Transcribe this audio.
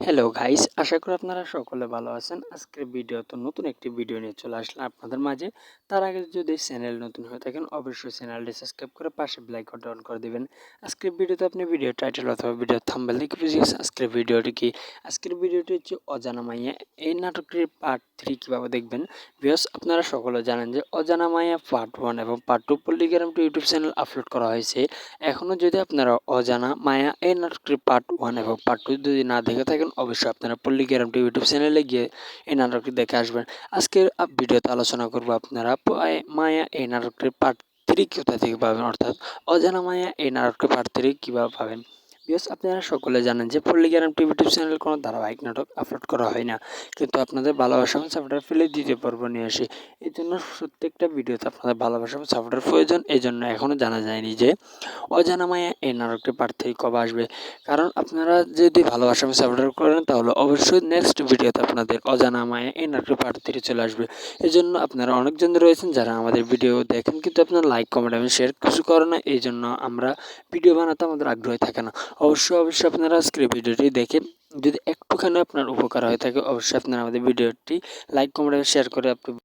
Hello guys আশা করি আপনারা সকলে ভালো আছেন। আজকের ভিডিও তো নতুন একটি ভিডিও নিয়ে চলে আসলাম আপনাদের মাঝে। তার আগে যদি চ্যানেল নতুন হয়ে থাকেন, অবশ্যই চ্যানেলটি সাবস্ক্রাইব করে পাশে বেল আইকনটা অন করে দিবেন। আজকের ভিডিওতে আপনি ভিডিও টাইটেল অথবা ভিডিও থাম্বনেল দেখে বুঝে আজকের ভিডিওটি কি। আজকের ভিডিওটি হচ্ছে অজানা মাইয়া। এই নাটকটির পার্ট থ্রি কীভাবে দেখবেন? বিকজ আপনারা সকলে জানেন যে অজানা মাইয়া পার্ট ওয়ান এবং part two Palligram to YouTube channel upload করা হয়েছে। এখনও যদি আপনারা অজানা মায়া এই নাটকটির পার্ট ওয়ান এবং পার্ট টু যদি না দেখে থাকেন অবশ্যই আপনারা পল্লী টিভি ইউটিউব চ্যানেলে গিয়ে এই নাটকটি দেখে আসবেন। আজকের ভিডিওতে আলোচনা করব আপনারা মায়া এই নাটকটির পার্ট থ্রি কোথা থেকে পাবেন? অর্থাৎ অজানা মায়া এই নাটকটির পার্ট থ্রি কীভাবে পাবেন? বিকজ আপনারা সকলে জানেন যে পল্লী গ্যারাম টিভি ইউটিউব চ্যানেল কোনো ধারাবাহিক নাটক আপলোড করা হয় না। কিন্তু আপনাদের ভালোবাসা এবং সাপোর্টার ফেলে দ্বিতীয় পর্ব নিয়ে আসি। এই জন্য প্রত্যেকটা ভিডিওতে আপনাদের ভালোবাসা এবং সাপোর্টার প্রয়োজন। এই জন্য এখনও জানা যায়নি যে অজানা মায়া এই নাটকটি থ্রি কবে আসবে। কারণ আপনারা যদি ভালোবাসা এবং সাপোর্টার করেন, তাহলে অবশ্যই নেক্সট ভিডিওতে আপনাদের অজানা মায়া এই নাটকটি পার্ট চলে আসবে। এই জন্য আপনারা অনেকজন রয়েছেন যারা আমাদের ভিডিও দেখেন, কিন্তু আপনারা লাইক কমেন্ট এবং শেয়ার কিছু করে না। এই জন্য আমরা ভিডিও বানাতে আমাদের আগ্রহ থাকে না। অবশ্যই অবশ্যই আপনারা আজকের ভিডিওটি দেখে যদি একটুখানি আপনার উপকার হয়ে থাকে, অবশ্যই আপনারা আমাদের ভিডিওটি লাইক কমেন্ট শেয়ার করে আপনি